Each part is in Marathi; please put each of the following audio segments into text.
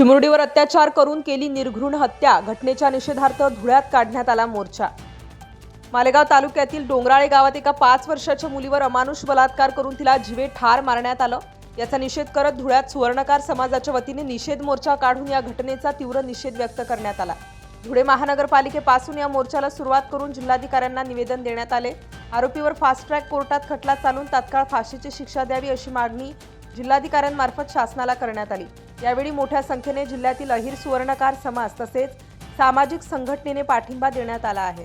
चिमुरडीवर अत्याचार करून केली निर्घृण हत्या. घटनेच्या निषेधार्थ धुळ्यात काढण्यात आला मोर्चा. मालेगाव तालुक्यातील डोंगराळे गावात एका पाच वर्षाच्या मुलीवर अमानुष बलात्कार करून तिला जिवे ठार मारण्यात आलं. याचा निषेध करत धुळ्यात सुवर्णकार समाजाच्या वतीने निषेध मोर्चा काढून या घटनेचा तीव्र निषेध व्यक्त करण्यात आला. धुळे महानगरपालिकेपासून या मोर्चाला सुरुवात करून जिल्हाधिकाऱ्यांना निवेदन देण्यात आले. आरोपीवर फास्ट ट्रॅक कोर्टात खटला चालून तात्काळ फाशीची शिक्षा द्यावी अशी मागणी जिल्हाधिकाऱ्यांमार्फत शासनाला करण्यात आली. यावेळी मोठ्या संख्येने जिल्ह्यातील अहिर सुवर्णकार समाज तसेच सामाजिक संघटनेने पाठिंबा देण्यात आला आहे.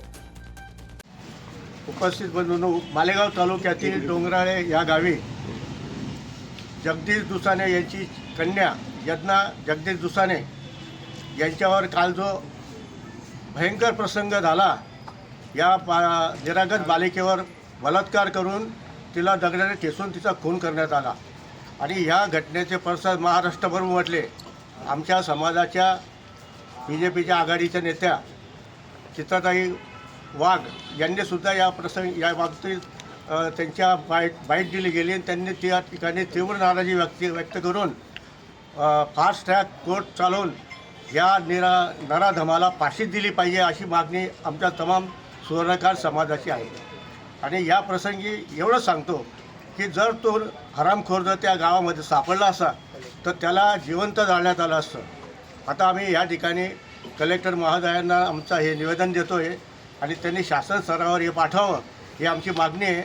उपस्थित बंधूंनो मालेगाव तालुक्यातील डोंगराळे या गावी जगदीश दुसाने यांची कन्या यज्ञा जगदीश दुसाने यांच्यावर काल जो भयंकर प्रसंग झाला या निरागत बालिकेवर बलात्कार करून तिला दगडाने ठेचून तिचा खून करण्यात आला. आणि ह्या घटनेचे पडसाद महाराष्ट्रभर उमटले. आमच्या समाजाच्या बी जे पीच्या आघाडीच्या नेत्या चित्रताई वाघ यांनी सुद्धा या प्रसंग या बाबतीत त्यांच्या बाईट बाईट दिली गेली आणि त्यांनी त्या ठिकाणी तीव्र नाराजी व्यक्त व्यक्त करून फास्ट ट्रॅक कोर्ट चालवून या निरा नराधमाला फाशी दिली पाहिजे अशी मागणी आमच्या तमाम सुवर्णकार समाजाची आहे. आणि या प्रसंगी एवढं सांगतो की जर तो हरामखोर जर त्या गावामध्ये सापडला असा तर त्याला जिवंत जाळण्यात आलं असतं. आता आम्ही या ठिकाणी कलेक्टर महोदयांना आमचं हे निवेदन देतो आहे आणि त्यांनी शासन स्तरावर हे पाठवावं ही आमची मागणी आहे.